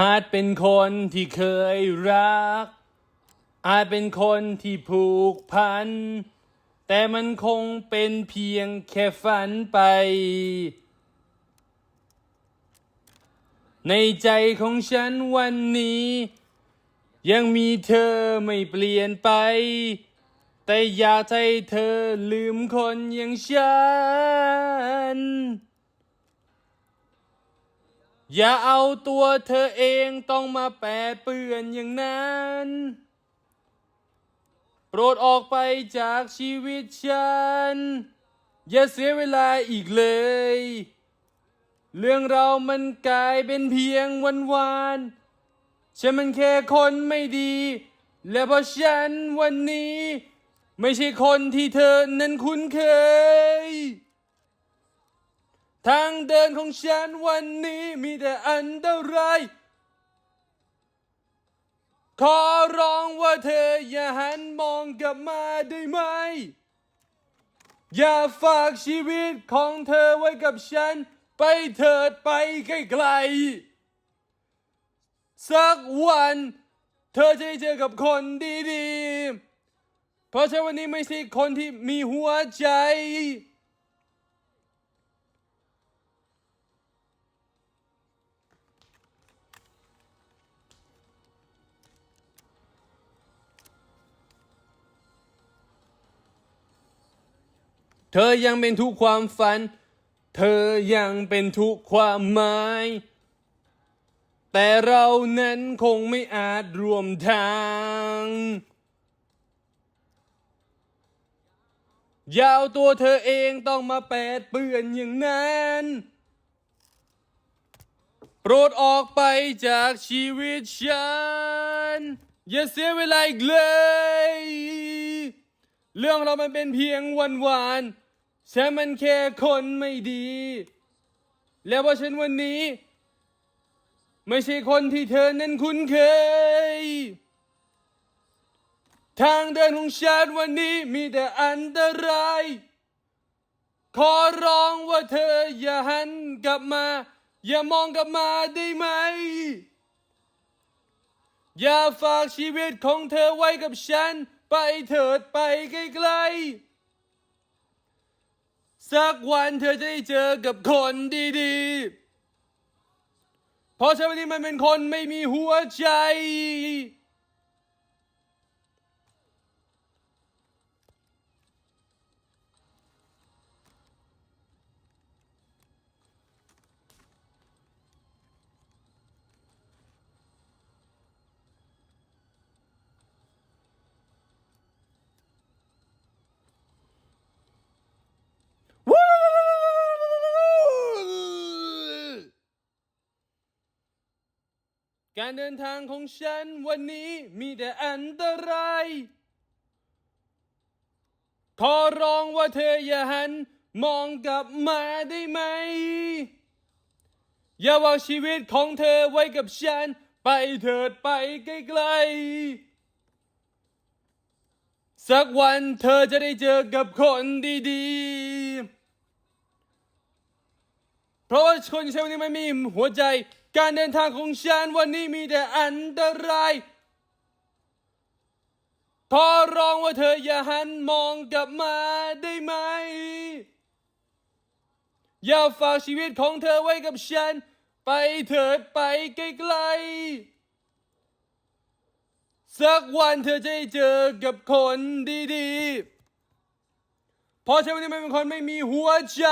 อาจเป็นคนที่เคยรัก อาจเป็นคนที่ผูกพัน แต่มันคงเป็นเพียงแค่ฝันไป ในใจของฉันวันนี้ ยังมีเธอไม่เปลี่ยนไป แต่อยากให้เธอลืมคนอย่างฉัน อย่าเอาตัวเธอเองต้องมาแปดเปื้อนอย่างนั้น โปรดออกไปจากชีวิตฉัน อย่าเสียเวลาอีกเลย เรื่องเรามันกลายเป็นเพียงวันวานฉันมันแค่คนไม่ดี และเพราะฉันวันนี้ ไม่ใช่คนที่เธอนั้นคุ้นเคย ทางเดินของฉันวันนี้มีแต่อันตราย ขอร้องว่าเธออย่าหันมองกลับมาได้ไหม อย่าฝากชีวิตของเธอไว้กับฉัน ไปเถิดไปไกลๆ สักวัน เธอจะได้เจอกับคนดีๆ เพราะฉันวันนี้ไม่ใช่คนที่มีหัวใจ เธอยังเป็นทุกความฝัน เธอยังเป็นทุกความหมาย แต่เรานั้นคงไม่อาจรวมทาง ยาวตัวเธอเองต้องมาแปดเปื้อนอย่างนั้น โปรดออกไปจากชีวิตฉัน อย่าเสียเวลาอีกเลย เรื่องเรามันเป็นเพียงวันวานๆ ฉันมันแค่คนไม่ดี แล้วเพราฉันวันนี้ ไม่ใช่คนที่เธอนั้นคุ้นเคย ทางเดินของฉันวันนี้มีแต่อันตราย ขอร้องว่าเธออย่าหันกลับมา อย่ามองกลับมาได้ไหม อย่าฝากชีวิตของเธอไว้กับฉัน ไปเถิดไปไกลๆ สักวันเธอจะได้เจอกับคนดีๆ เพราะฉันวันนี้มันเป็นคนไม่มีหัวใจ การเดินทางของฉันวันนี้มีแต่อันตราย ขอร้องว่าเธออย่าหัน มองกลับมาได้ไหม อย่าวางชีวิตของเธอไว้กับฉัน ไปเถิดไปไกลๆ สักวันเธอจะได้เจอกับคนดีๆ เพราะว่าคนฉันวันนี้ไม่มีหัวใจ การเดินทางของฉันวันนี้มีแต่อันตราย ขอร้องว่าเธออย่าหันมองกลับมาได้ไหม อย่าฝากชีวิตของเธอไว้กับฉัน ไปเถิดไปไกลๆ สักวันเธอจะได้เจอกับคนดีๆ เพราะฉันวันนี้มันเป็นคนไม่มีหัวใจ